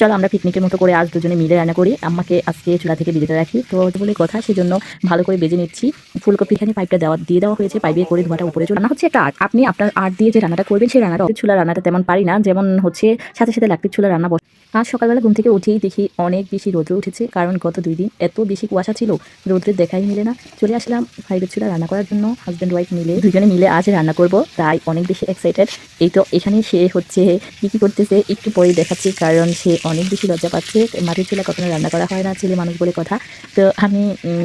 চলো আমরা পিকনিকের মতো করে আজ দুজনে মিলে রান্না করি। আম্মাকে আজকে চুলা থেকে বিরত রাখি। তো বলে কথা, সেজন্য ভালো করে বেজে নিচ্ছি। ফুলকপি এখানে পাইপটা দেওয়া দিয়ে দেওয়া হয়েছে। পাইপে করে ধোয়াটা উপরে রান্না হচ্ছে একটা আর্ট। আপনি আপনার আর্ট দিয়ে যে রান্নাটা করবেন, সেই রান্নাটা চুলা রান্নাটা তেমন পারি না। যেমন হচ্ছে সাথে সাথে লাকড়ির চুলা রান্না বসে আজ সকালবেলা ঘুম থেকে উঠেই দেখি অনেক বেশি রৌদ্র উঠেছে। কারণ গত দুই দিন এত বেশি কুয়াশা ছিল রৌদ্রের দেখাই মিলে না। চলে আসলাম ফাইভের চুলা রান্না করার জন্য। হাজব্যান্ড ওয়াইফ মিলে দুজনে মিলে আজ রান্না করব। তাই অনেক বেশি এক্সাইটেড এই তো এখানে সে হচ্ছে কি কি করতেছে, একটু পরে দেখাচ্ছি। কারণ সে অনেক বেশি লজ্জা পাচ্ছে। মাটির চুলা কখনো রান্না করা হয় না, ছেলে মানুষ বলে কথা। তো আমি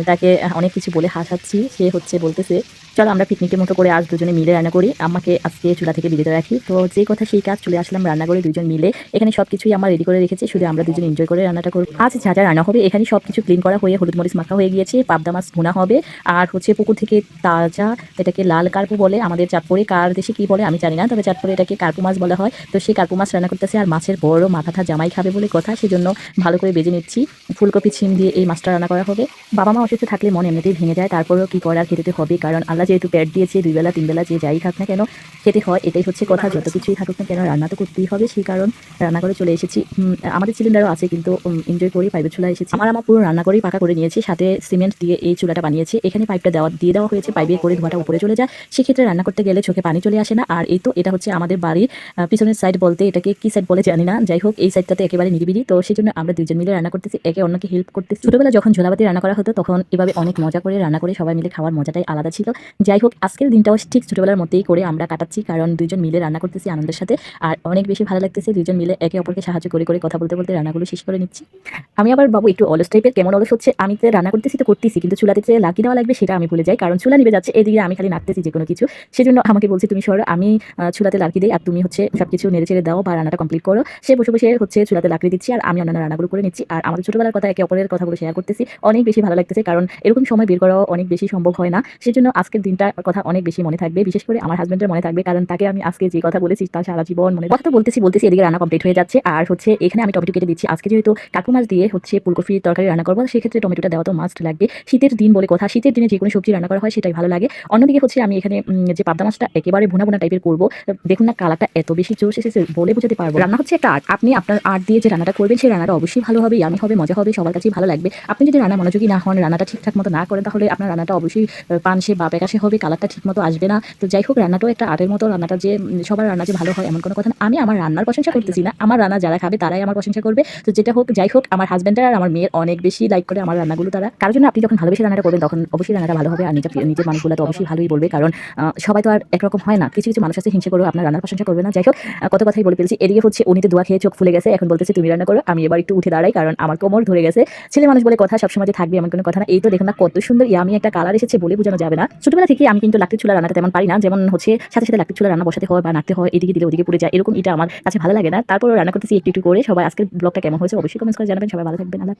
তাকে অনেক কিছু বলে হাসাচ্ছি। সে হচ্ছে বলতেছে, চলো আমরা পিকনিকের মতো করে আজ দুজনে মিলে রান্না করি। আমাকে আজকে চুলা থেকে বিরত রাখি। তো যে কথা সেই কাজ চলে আসলাম রান্না করে দুজন মিলে। এখানে সব কিছুই আমার রেডি করে রেখেছি। শুধু আমরা দুজন এনজয় করে রান্নাটা করব। আজ যা যা রান্না হবে, এখানে সব কিছু ক্লিন করা হয়ে হলুদ মরিচ মাখা হয়ে গিয়েছে। পাবদা মাছ ভুনা হবে। আর হচ্ছে পুকুর থেকে তাজা, এটাকে লাল কার্পু বলে আমাদের চাঁদপুরে। কার দেশে কি বলে আমি জানি না, তবে চাঁদপুরে এটাকে কার্পু মাছ বলা হয়। তো সেই কার্পু মাছ রান্না করতেছে। আর মাছের বড় মাথাটা জামাই খাবে। বলে কথা, সেজন্য ভালো করে বেজে নিচ্ছি। ফুলকপি ছিম দিয়ে এই মাছটা রান্না করা হবে। বাবা মা অসুস্থ থাকলে মন এমনিতেই ভেঙে যায়, তারপরেও কি করার খেতে হবে। কারণ আল্লাহ যেহেতু প্যাট দিয়েছে দুই বেলা তিন বেলা যে যাই খাক না কেন, খেতে হয়, এটাই হচ্ছে কথা। যত কিছুই থাকুক না কেন, রান্না তো করতেই হবে। সেই কারণ রান্না করে চলে এসেছি। আমাদের সিলিন্ডারও আছে, কিন্তু এনজয় করি পাইপের চুলা এসেছি। আমার আমার পুরো রান্না করেই পাকা করে নিয়েছি, সাথে সিমেন্ট দিয়ে এই চুলাটা বানিয়েছি। এখানে পাইপটা দেওয়া, দিয়ে দেওয়া হয়েছে, পাইপে করে ধোঁয়াটা উপরে চলে যায়। সেক্ষেত্রে রান্না করতে গেলে চোখে পানি চলে আসে না। আর এই তো, এটা হচ্ছে আমাদের বাড়ির পিছনের সাইড বলতে, এটাকে কি সাইড বলে জানি না। যাই হোক, এই সাইডটাতে একেবারে নিরিবিলি। তো সেই জন্য আমরা দুজন মিলে রান্না করতেছি, একে অন্যকে হেল্প করতেছি। ছোটবেলা যখন ঝোলাবাতি রান্না করা হতো, তখন এভাবে অনেক মজা করে রান্না করে সবাই মিলে খাওয়ার মজাটাই আলাদা ছিল। যাই হোক, আজকের দিনটাও ঠিক ছোটবেলার মধ্যেই করে আমরা কাটাচ্ছি, কারণ দুজন মিলে রান্না করতেছি আনন্দের সাথে। আর অনেক বেশি ভালো লাগতেছে দুজন মিলে একে অপরকে সাহায্য করে করে কথা বলতে বলতে রান্নাগুলো শেষ করে নিচ্ছি। আমি আবার বাবু একটু অলস টাইপের কেমন অলস হচ্ছে? আমি তো রান্না করতেছি তো করতেছি, কিন্তু চুলাতে যে লাগিয়ে দেওয়া লাগবে সেটা আমি ভুলে যাই, কারণ চুলা নিবে যাচ্ছে, এদিকে আমি খালি নাড়তেছি যে কোনো কিছু। সেজন্য আমাকে বলছি, তুমি সর, আমি চুলাতে লাকি দিই, আর তুমি হচ্ছে সব কিছু নেড়ে চেড়ে দাও বা রান্নাটা কমপ্লিট করো। সে বসে বসে হচ্ছে চুলাতে লাকড়ি দিচ্ছি আর আমি অন্যান্য রান্নাগুলো করে নিচ্ছি। আর আমাদের ছোটবেলার কথা একে অপরের কথাগুলো শেয়ার করতেছি। অনেক বেশি ভালো লাগতেছে কারণ এরকম সময় বের করাও অনেক বেশি সম্ভব হয় না। সেজন্য আজকের দিনটার কথা অনেক বেশি মনে থাকবে। বিশেষ করে আমার হাজবেন্ডের মনে থাকবে কারণ তাকে আমি আজকে যে কথা বলেছি তার সারা জীবন মনে কথা তো বলতেছি বলতেছি এদিকে রান্না কমপ্লিট হয়ে যাচ্ছে। আর হচ্ছে এখানে আমি টমেটো কেটে দিচ্ছি। আজকে যেহেতু কাকু মাছ দিয়ে হচ্ছে ফুলকপি তরকারি রান্না করব, সেক্ষেত্রে টমেটোটা দেওয়া তো মাস্ট লাগবে। শীতের দিন বলে কথা। শীতের দিনে যে কোনো সবজি রান্না করা হয় সেটাই ভালো লাগে। অন্যদিকে হচ্ছে আমি এখানে যে পাবদা মাছটা একেবারে ভুনা ভুনা টাইপের করব, দেখুন না কালারটা এত বেশি জোশ এসেছে বলে বোঝাতে পারব রান্না হচ্ছে একটা আর্ট। আপনি আপনার আর্ট দিয়ে যে রান্নাটা করবেন, সেই রান্নাটা অবশ্যই ভালো হবে আমি হবে, মজা হবে, সবার কাছেই ভালো লাগবে। আপনি যদি রান্না মনোযোগী না হন, রান্নাটা ঠিকঠাক মতো না করেন, তাহলে আপনার রান্নাটা অবশ্যই পানসে বা প্যাকাশে হবে, কালারটা ঠিক মতো আসবে না। তো যাই হোক, রান্নাটাও একটা আর্টের মতো, রান্নাটা যে সবার রান্না যে ভালো হয়, এমন কোনো কথা না। আমি আমার রান্নার প্রশংসা করতেছি না। আমার রান্না যারা খাবে, তারাই আমার প্রশংসা করবে। তো যেটা হোক, যাই হোক, আমার হাজব্যান্ডের আর আমার মেয়ের অনেক বেশি লাইক করে আমার রান্নাগুলো তারা। কারোর জন্য আপনি যখন ভালোবেসে রান্নাটা করবেন, তখন অবশ্যই রান্নাটা ভালো হবে। আর নিজের নিজের মানুষগুলো তো অবশ্যই ভালোই বলবে। কারণ সবাই তো আর একরকম হয় না। কিছু কিছু মানুষ আছে, হিংসা করবে আপনার রান্নার প্রশংসা করবে না। যাই হোক কত কথাই বলে ফেলছি। এদিকে হচ্ছে, উনিতে দোয়া খেয়ে চোখ ফুলে গেছে। এখন বলতেছে তুমি রান্না করো, আমি এবার একটু উঠে দাঁড়াই, কারণ আমার কোমর ধরে গেছে। ছেলে মানুষ বলে, কথা সবসময় থাকবে এমন কোনো কথা না। এই তো দেখুন না, কত সুন্দর আমি একটা কালার এসেছে বলে বোঝানো যাবে না। ছোটবেলা থেকে আমি কিন্তু লাকড়ি চুলা রান্নাটা তেমন পারি না, যেমন হচ্ছে সাথে সাথে লাকড়ি চুলা রান্না বসাতে হয় বা নাড়তে হয়, এদিকে দিলে ওদিকে পড়ে যায়, এরকম এটা আমার কাছে ভালো লাগে না। তারপর রান্না করতেছি একটু একটু করে। সবাই আজকের ব্লগটা কেমন হয়েছে অবশ্যই কমেন্ট করে জানাবেন। সবাই ভালো থাকবেন, আল্লাহ